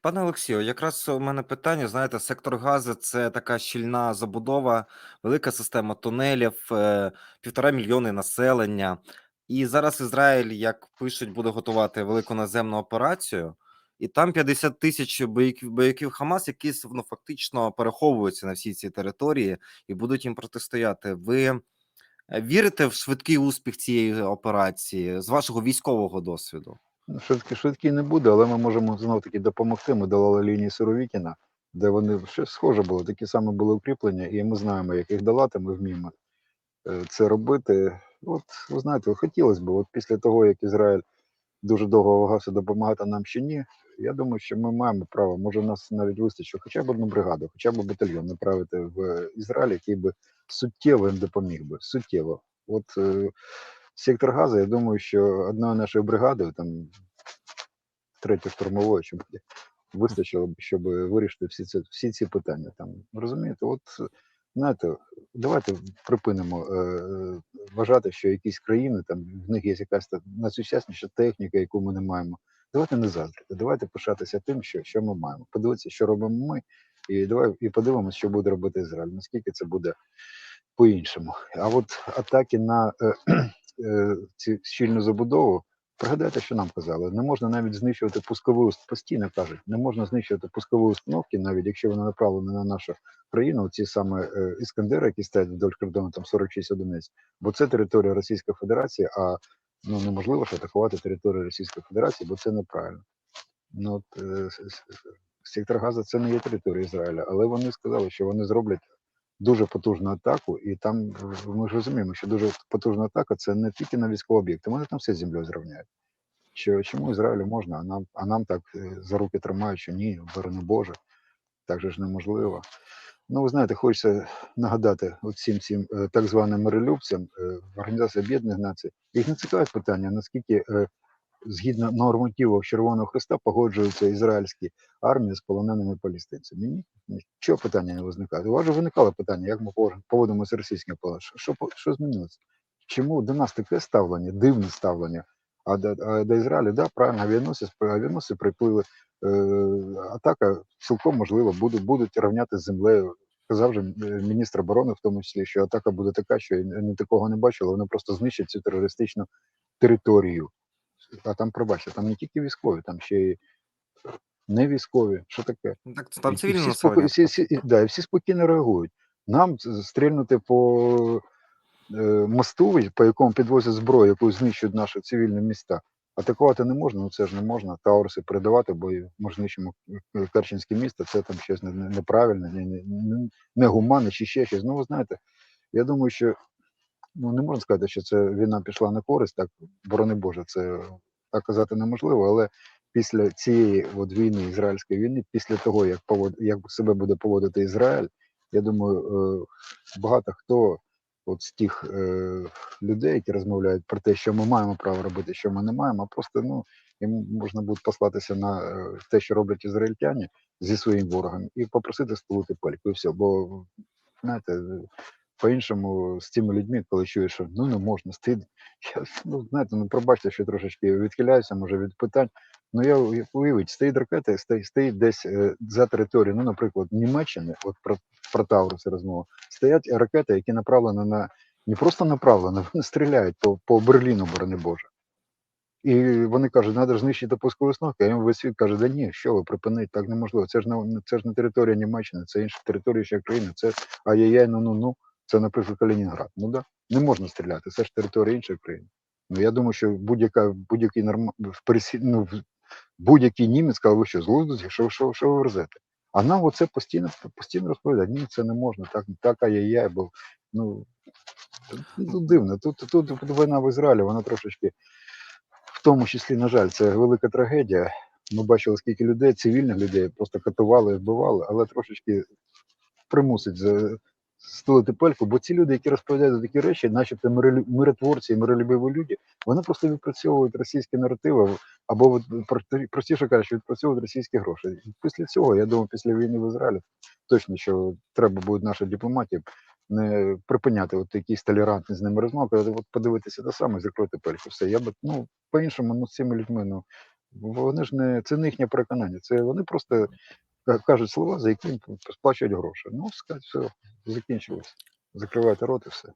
Пане Олексію, якраз у мене питання. Знаєте, сектор Гази це така щільна забудова, велика система тунелів, е, півтора мільйони населення. І зараз Ізраїль, як пишуть, буде готувати велику наземну операцію, і там 50 тисяч бойовиків, бойовиків Хамас, які ну, фактично переховуються на всій цій території і будуть їм протистояти. Ви вірите в швидкий успіх цієї операції з вашого військового досвіду? Ну, Швидкі, не буде, але ми можемо знов таки допомогти. Ми долали лінії Сировікіна, де вони щось схоже було, такі самі були укріплення, і ми знаємо, як їх долати, ми вміємо е, це робити. От ви знаєте, хотілося б, от після того, як Ізраїль дуже довго вагався допомагати нам чи ні, я думаю, що ми маємо право, може нас навіть вистачить хоча б одну бригаду, хоча б батальйон направити в Ізраїль, який би суттєво їм допоміг би. Суттєво. От е, сектор газу, я думаю, що одною нашою бригадою, там третьої штурмової, щоб вистачило б, щоб вирішити всі ці, всі ці питання. Там розумієте, от знаєте, давайте припинимо е, вважати, що якісь країни там в них є якась найсучасніша техніка, яку ми не маємо. Давайте не заздрити, давайте пишатися тим, що, що ми маємо. Подивитися, що робимо ми, і давай і подивимося, що буде робити Ізраїль. Наскільки це буде по-іншому. А от атаки на е, цю щільну забудову. Пригадайте, що нам казали, не можна навіть знищувати пускові постійно кажуть, не можна знищувати пускові установки, навіть якщо вони направлені на нашу країну, ці саме е, іскандери, які стоять вдоль кордону, там 46 одиниць, бо це територія Російської Федерації, а ну неможливо ж атакувати територію Російської Федерації, бо це неправильно. Ну от е, сектор Газа це не є територія Ізраїля, але вони сказали, що вони зроблять дуже потужну атаку, і там ми ж розуміємо, що дуже потужна атака це не тільки на військові об'єкти, вони там все з землею зрівняють. Що чому Ізраїлю можна, а нам, а нам так е, за руки тримають, що ні, борони Боже, так же ж неможливо. Ну, ви знаєте, хочеться нагадати всім цим е, так званим миролюбцям е, в Організації Об'єднаних Націй. Їх не цікавить питання, наскільки е, згідно нормативів Червоного Христа погоджуються ізраїльські армії з полоненими палестинцями. Ні, нічого питання не виникає. У вас же виникало питання, як ми поводимося з російським полоном. Що, що, змінилося? Чому до нас таке ставлення, дивне ставлення? А до, а до Ізраїлю, да, правильно, авіаносці, авіаносці приплили. Е, атака цілком можливо буде, будуть рівняти з землею. Казав же е, міністр оборони, в тому числі, що атака буде така, що вони такого не бачили. Вони просто знищать цю терористичну територію. А там, пробачте, там не тільки військові, там ще й не військові. Що таке? Ну, Так там І- і всі, споко... всі, всі, да, всі спокійно реагують. Нам стрільнути по е, мосту, по якому підвозять зброю, яку знищують наші цивільні міста. Атакувати не можна, ну це ж не можна. Таурси передавати, бо ми знищимо е, Керченське місто, це там щось не- не- неправильне, не, не, не, не гуманне чи ще щось. Ну, ви знаєте, я думаю, що ну не можна сказати, що це війна пішла на користь, так борони Боже, це так казати неможливо, але після цієї от війни, ізраїльської війни, після того, як повод, як себе буде поводити Ізраїль, я думаю, е, багато хто от з тих е, людей, які розмовляють про те, що ми маємо право робити, що ми не маємо, а просто ну їм можна буде послатися на е, те, що роблять ізраїльтяни зі своїм ворогом, і попросити стулити пельку, і все. Бо знаєте, по-іншому з цими людьми, коли чуєш, що ну не можна стид. Я, ну, знаєте, ну пробачте, що трошечки відхиляюся, може від питань. Ну я уя- уявіть, стоїть ракета, стоїть, стоїть десь е, за територією, ну, наприклад, Німеччини, от про, про Тауруси розмова, стоять ракети, які направлені на не просто направлені, вони стріляють по, по Берліну, борони Боже. І вони кажуть, треба ж знищити пускові установки, а їм весь світ каже, да ні, що ви припиніть, так неможливо. Це ж не це ж не територія Німеччини, це інша територія ще країни, це ай-яй-яй, ну ну ну. Це, наприклад, Калінінград. Ну да, не можна стріляти, це ж територія іншої країни. Ну я думаю, що будь-яка будь-який норм... ну, будь-який німець сказав, що, з глузду що, що, що ви верзете? А нам оце постійно постійно розповідають, ні, це не можна, так, так ай-яй-яй, бо ну, ну дивно. Тут, тут, тут війна в Ізраїлі, вона трошечки, в тому числі, на жаль, це велика трагедія. Ми бачили, скільки людей, цивільних людей просто катували вбивали, але трошечки примусить стулити пельку, бо ці люди, які розповідають такі речі, начебто миротворці і миролюбиві люди, вони просто відпрацьовують російські наративи, або простіше кажучи, відпрацьовують російські гроші. Після цього, я думаю, після війни в Ізраїлі точно, що треба буде наша дипломатія не припиняти от якісь толерантні з ними розмови, казати, от подивитися те саме, закрити пельку. Все. Я би, ну, по-іншому, ну, з цими людьми, ну, Вони ж не це не їхнє переконання. Це вони просто кажуть слова, за які сплачують гроші. Ну, сказать, все, закінчилось. Закривайте рот і все.